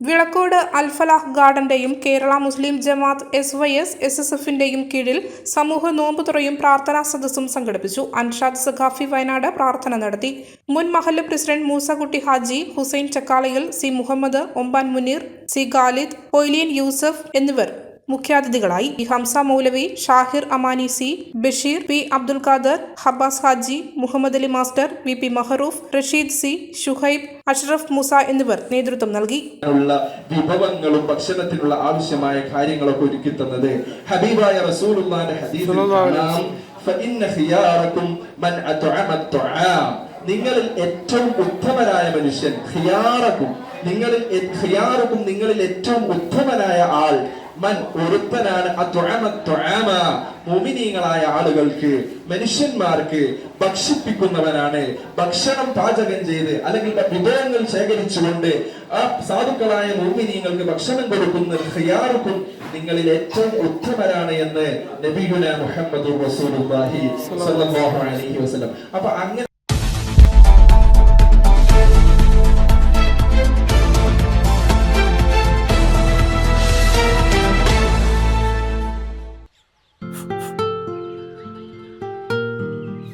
Vilakkode Alfalah ഗാർഡന്റെയും Kerala Muslim Jamaath S Y S S S എഫിന്റെയും കീഴിൽ സമൂഹ നോമ്പുതുറയും പ്രാർത്ഥനാ സദസ്സും സംഘടിപ്പിച്ചു. അൻഷാദ് സഖാഫി വയനാട് പ്രാർത്ഥന നടത്തി. മുൻ മഹല്ല് president Moosakutty Haji Hussain Chakkalayil C Muhammad Omban Muneer C Khalid Poyilian Yusuf എന്നിവർ മുഖ്യാതിഥികളായി Hamza Moulavi Shahir Amani C Basheer P Abdul Khader Habbas Haji Muhammad Ali master V P Mahroof Rasheed C Shuhaib Ashraf Musa എന്നിവർ നേതൃത്വം നൽകി. വിഭവങ്ങളും ഭക്ഷണത്തിനുള്ള ആവശ്യമായ കാര്യങ്ങളൊക്കെ ഒരുക്കി തന്നത് ഹബീബായ നിങ്ങളിൽ ഏറ്റവും ഉത്തമരായ മനുഷ്യൻ ഖിയാറക്കും നിങ്ങളിൽ ഖിയാറുക്കും നിങ്ങളിൽ ഏറ്റവും ഉത്തമനായ ആൾ മൻ ഒരുത്തനാണ്. മുഅ്മിനീങ്ങളായ ആളുകൾക്ക് മനുഷ്യന്മാർക്ക് ഭക്ഷിപ്പിക്കുന്നവനാണ്. ഭക്ഷണം പാചകം ചെയ്ത് അല്ലെങ്കിൽ വിഭവങ്ങൾ ശേഖരിച്ചുകൊണ്ട് ആ സാധുക്കളായ മോമിനീങ്ങൾക്ക് ഭക്ഷണം കൊടുക്കുന്ന ഖിയാറുക്കും നിങ്ങളിൽ ഏറ്റവും ഉത്തമരാണ് എന്ന് നബിയുന മുഹമ്മദ് അപ്പൊ അങ്ങനെ